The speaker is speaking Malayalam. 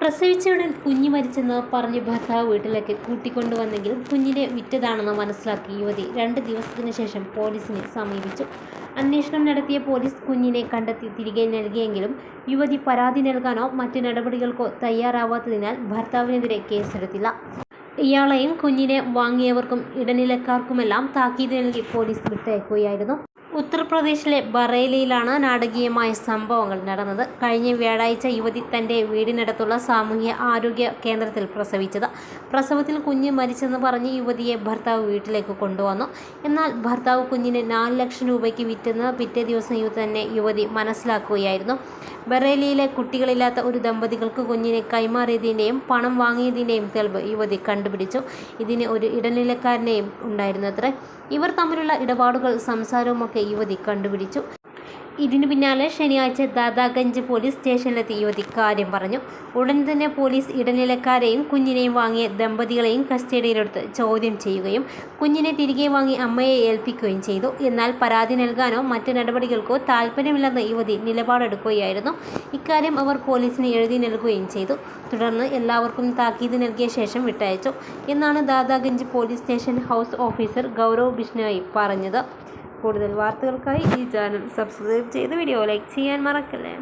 പ്രസവിച്ചയുടൻ കുഞ്ഞ് മരിച്ചെന്ന് പറഞ്ഞ് ഭർത്താവ് വീട്ടിലേക്ക് കൂട്ടിക്കൊണ്ടുവന്നെങ്കിലും കുഞ്ഞിനെ വിറ്റതാണെന്ന് മനസ്സിലാക്കി യുവതി രണ്ട് ദിവസത്തിന് ശേഷം പോലീസിനെ സമീപിച്ചു. അന്വേഷണം നടത്തിയ പോലീസ് കുഞ്ഞിനെ കണ്ടെത്തി തിരികെ നൽകിയെങ്കിലും യുവതി പരാതി നൽകാനോ മറ്റു നടപടികൾക്കോ തയ്യാറാവാത്തതിനാൽ ഭർത്താവിനെതിരെ കേസെടുത്തില്ല. ഇയാളെയും കുഞ്ഞിനെ വാങ്ങിയവർക്കും ഇടനിലക്കാർക്കുമെല്ലാം താക്കീത് നൽകി പോലീസ് വിട്ടയക്കുകയായിരുന്നു. ഉത്തർപ്രദേശിലെ ബറേലിയിലാണ് നാടകീയമായ സംഭവങ്ങൾ നടന്നത്. കഴിഞ്ഞ വ്യാഴാഴ്ച യുവതി തന്റെ വീടിനടുത്തുള്ള സാമൂഹ്യ ആരോഗ്യ കേന്ദ്രത്തിൽ പ്രസവിച്ചത്. പ്രസവത്തിൽ കുഞ്ഞ് മരിച്ചെന്ന് പറഞ്ഞ് യുവതിയെ ഭർത്താവ് വീട്ടിലേക്ക് കൊണ്ടുവന്നു. എന്നാൽ ഭർത്താവ് കുഞ്ഞിനെ നാല് ലക്ഷം രൂപയ്ക്ക് വിറ്റെന്ന് പിറ്റേ ദിവസം തന്നെ യുവതി മനസ്സിലാക്കുകയായിരുന്നു. ബറേലിയിലെ കുട്ടികളില്ലാത്ത ഒരു ദമ്പതികൾക്ക് കുഞ്ഞിനെ കൈമാറിയതിന്റെയും പണം വാങ്ങിയതിന്റെയും തെളിവ് യുവതി കണ്ടുപിടിച്ചു. ഇതിന് ഒരു ഇടനിലക്കാരനെയും ഉണ്ടായിരുന്നത്രേ. ഇവർ തമ്മിലുള്ള ഇടപാടുകൾ സംസാരവുമൊക്കെ യുവതി കണ്ടുപിടിച്ചു. ഇതിനു പിന്നാലെ ശനിയാഴ്ച ദാദാഗഞ്ച് പോലീസ് സ്റ്റേഷനിലെത്തി. യുവതി കാര്യം പറഞ്ഞു. ഉടൻ തന്നെ പോലീസ് ഇടനിലക്കാരെയും കുഞ്ഞിനെയും വാങ്ങിയ ദമ്പതികളെയും കസ്റ്റഡിയിലെടുത്ത് ചോദ്യം ചെയ്യുകയും കുഞ്ഞിനെ തിരികെ വാങ്ങി അമ്മയെ ഏൽപ്പിക്കുകയും ചെയ്തു. എന്നാൽ പരാതി നൽകാനോ മറ്റു നടപടികൾക്കോ താല്പര്യമില്ലെന്ന് യുവതി നിലപാടെടുക്കുകയായിരുന്നു. ഇക്കാര്യം അവർ പോലീസിന് എഴുതി നൽകുകയും ചെയ്തു. തുടർന്ന് എല്ലാവർക്കും താക്കീത് നൽകിയ ശേഷം വിട്ടയച്ചു. എന്നാണ് Dadaganj police station house officer Gaurav Bishnoi പറഞ്ഞത്. കൂടുതൽ വാർത്തകൾക്കായി ഈ ചാനൽ സബ്സ്ക്രൈബ് ചെയ്ത് വീഡിയോ ലൈക്ക് ചെയ്യാൻ മറക്കല്ലേ?